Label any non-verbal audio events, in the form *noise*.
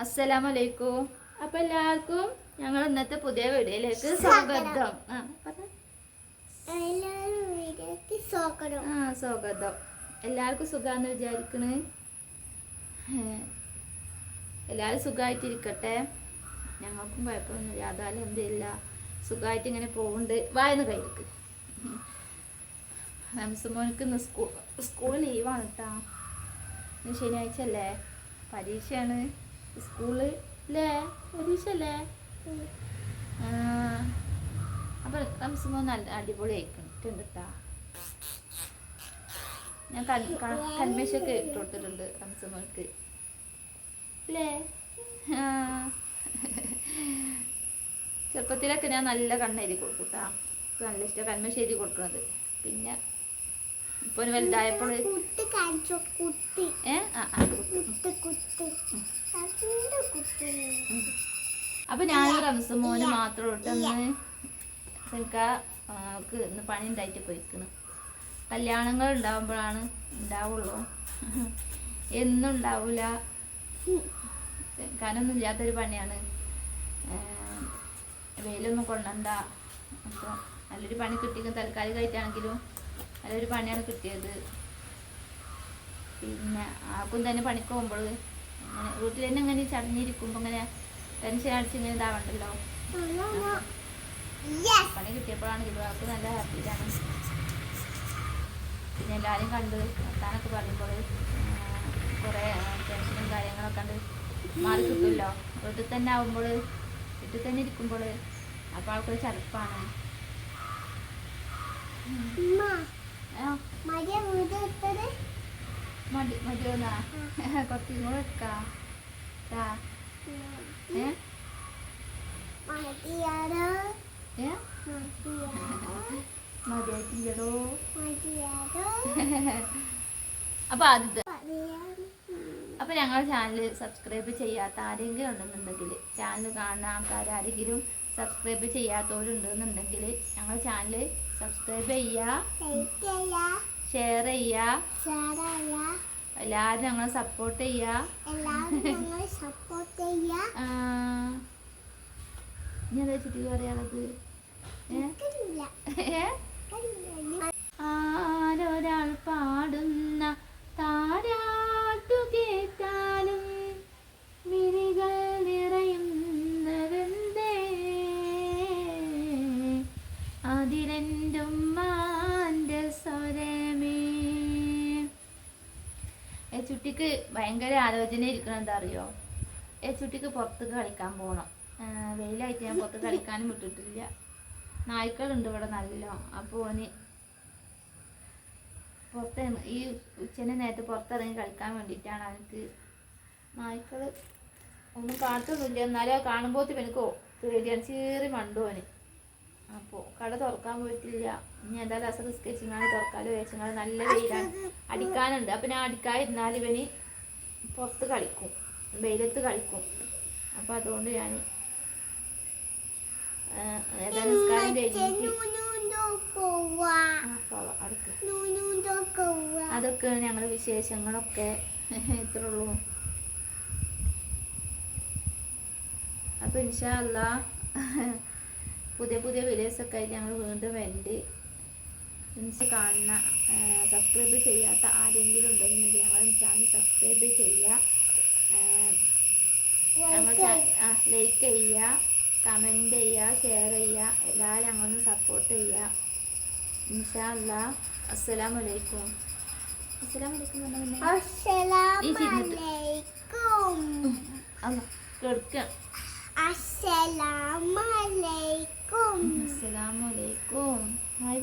അസ്സലാമലൈക്കും. അപ്പൊ എല്ലാവർക്കും ഞങ്ങൾ ഇന്നത്തെ പുതിയ വീഡിയോയിലേക്ക് സ്വാഗതം. ആ. സ്വാഗതം. എല്ലാവർക്കും സുഖാന്ന് വിചാരിക്കണ്? എല്ലാവരും സുഖമായിട്ടിരിക്കട്ടെ ഞങ്ങൾക്കും കുഴപ്പമൊന്നുമില്ല. അതാലും എന്തില്ല സുഖമായിട്ട് ഇങ്ങനെ പോകുന്നുണ്ട് വായന കയ്യിലേക്ക് ഹംസമോനിക്ക് ഇന്ന് സ്കൂൾ സ്കൂൾ ലീവാണ് കേട്ടോ ഇന്ന് ശനിയാഴ്ച അല്ലേ? പരീക്ഷയാണ്. സ്കൂൾ അല്ലേ പരീക്ഷ അല്ലേ ആ അപ്പൊ ഹംസമോൻ നല്ല അടിപൊളി ആയിട്ടുണ്ട് കേട്ടാ. ഞാൻ കൺ കൺമേശൊക്കെ ഇട്ട് കൊടുത്തിട്ടുണ്ട് ഹംസമോൾക്ക് അല്ലേ. ചെറുപ്പത്തിലൊക്കെ ഞാൻ നല്ല കണ്ണെഴുതി കൊടുക്കും കൊടുക്കൂട്ടാ നല്ല ഇഷ്ടം കൺമേശ എഴുതി കൊടുക്കുന്നത്. പിന്നെ ഇപ്പൊ ഒരു വലുതായപ്പോൾ കുത്തി കാണിച്ചു? കുത്തി ഏ? ആ ആ അപ്പൊ ഞാൻ റംസമോന് മാത്രം ഇട്ടെന്ന് എനിക്ക് ഇന്ന് പണി ഉണ്ടായിട്ട് പോയിക്കണ്. കല്യാണങ്ങൾ ഉണ്ടാവുമ്പോഴാണ് ഉണ്ടാവുള്ളൂ. എന്നും ഉണ്ടാവൂല. കനൊന്നും ഇല്ലാത്തൊരു പണിയാണ്. വെയിലൊന്നും കൊണ്ടണ്ട അപ്പോൾ നല്ലൊരു പണി കിട്ടിയത് തൽക്കാലികമായിട്ടാണെങ്കിലും നല്ലൊരു പണിയാണ് കിട്ടിയത്. പിന്നെ ആർക്കും തന്നെ പണിക്ക് പോകുമ്പോൾ അങ്ങനെ വീട്ടിൽ തന്നെ അങ്ങനെ ചടഞ്ഞിരിക്കുമ്പോൾ ഇങ്ങനെ ടെൻഷൻ അടിച്ച് ഇങ്ങനെ ഇതാവണ്ടല്ലോ. പണി കിട്ടിയപ്പോഴാണ് അവർക്ക് നല്ല ഹാപ്പിയിലാണ് പിന്നെ എല്ലാവരും കണ്ട് വർത്താനൊക്കെ പറയുമ്പോൾ കുറേ ടെൻഷനും കാര്യങ്ങളൊക്കെ കണ്ട് മാറി കിട്ടുമല്ലോ. വീട്ടിൽ തന്നെ ആവുമ്പോൾ വീട്ടിൽ തന്നെ ഇരിക്കുമ്പോൾ അപ്പോൾ ആൾക്കൊരു ചടുപ്പാണ്. മതി മതിയോന്നാ *laughs* കുറച്ചും കൂടെ വെക്കാം ട്ടാ. *laughs* അത് അപ്പൊ ഞങ്ങളുടെ ചാനൽ സബ്സ്ക്രൈബ് ചെയ്യാത്ത ആരെങ്കിലും ഉണ്ടെന്നുണ്ടെങ്കിൽ ചാനൽ കാണുന്ന ആൾക്കാർ ആരെങ്കിലും സബ്സ്ക്രൈബ് ചെയ്യാത്തവരുണ്ടെന്നുണ്ടെങ്കിൽ ഞങ്ങളുടെ ചാനൽ സബ്സ്ക്രൈബ് ചെയ്യുക ഷെയർ ചെയ്യുക എല്ലാവരും ഞങ്ങളെ സപ്പോർട്ട് ചെയ്യുക എല്ലാവരും ഞങ്ങളെ സപ്പോർട്ട് ചെയ്യാ ആ, ഇനി വെച്ചിട്ട് ചുറ്റി ഏ? ആരൊരാൾ പാടുന്ന താരാട്ടു കേട്ടാലും മിരികൾ നിറയുന്നതെന്തേ? അതിരണ്ടും മാന്റെ സ്വരമേ. ചുട്ടിക്ക് ഭയങ്കര ആലോചന ഇരിക്കണം എന്താ അറിയോ? ഏ ചുട്ടിക്ക് പുറത്ത് കളിക്കാൻ പോകണം വെയിലായിട്ട് ഞാൻ പുറത്ത് കളിക്കാനും വിട്ടിട്ടില്ല. നായ്ക്കളുണ്ട് ഇവിടെ നല്ല. അപ്പോൾ ഓന് പുറത്ത് ഈ ഉച്ചന്റെ നേരത്തെ പുറത്തിറങ്ങി കളിക്കാൻ വേണ്ടിയിട്ടാണ് എനിക്ക് നായ്ക്കൾ ഒന്നും കാട്ടൊന്നുമില്ല. എന്നാലും കാണുമ്പോൾ എനിക്ക് പേടിയാണ്. ചീറി മണ്ടോന് അപ്പോൾ കട തുറക്കാൻ പോയിട്ടില്ല. ഇനി എന്തായാലും അസർ സ്കെച്ചിങ്ങാണ് തുറക്കാലോ വെച്ചിങ്ങാണ് നല്ല വെയിലാണ്. അടിക്കാനുണ്ട്. അപ്പം ഞാൻ അടിക്കാതിരുന്നാൽ ഇവന് പുറത്ത് കളിക്കും. വെയിലത്ത് കളിക്കും. അപ്പം അതുകൊണ്ട് ഞാൻ നിസ്കാരം കഴിഞ്ഞിട്ട്? അതൊക്കെയാണ് ഞങ്ങളുടെ വിശേഷങ്ങളൊക്കെ *laughs* ഇത്രേ ഉള്ളൂ. അപ്പൊ ഇൻഷല്ല *laughs* പുതിയ പുതിയ വീഡിയോസ് ഒക്കെ ആയിട്ട് ഞങ്ങൾ വീണ്ടും വരുന്നുണ്ട് ഇൻസ്റ്റ കാണുന്ന സബ്സ്ക്രൈബ് ചെയ്യാത്ത ആരെങ്കിലും ഉണ്ടെങ്കിൽ ഞങ്ങൾ ചാനൽ സബ്സ്ക്രൈബ് ചെയ്യുക ഞങ്ങൾ ലൈക്ക് ചെയ്യുക കമന്റ് ചെയ്യുക ഷെയർ ചെയ്യുക എല്ലാവരും ഞങ്ങളൊന്ന് സപ്പോർട്ട് ചെയ്യുക. ഇൻഷാല്ല അസ്സലാം വലൈക്കും പറഞ്ഞാൽ ഈ ചിരിഞ്ഞിട്ട്. അസ്സലാമലൈക്കും. അല്ല കേൾക്കാം. അസ്സലാമലൈക്കും. അസ്സലാമലൈക്കും. ഹായ്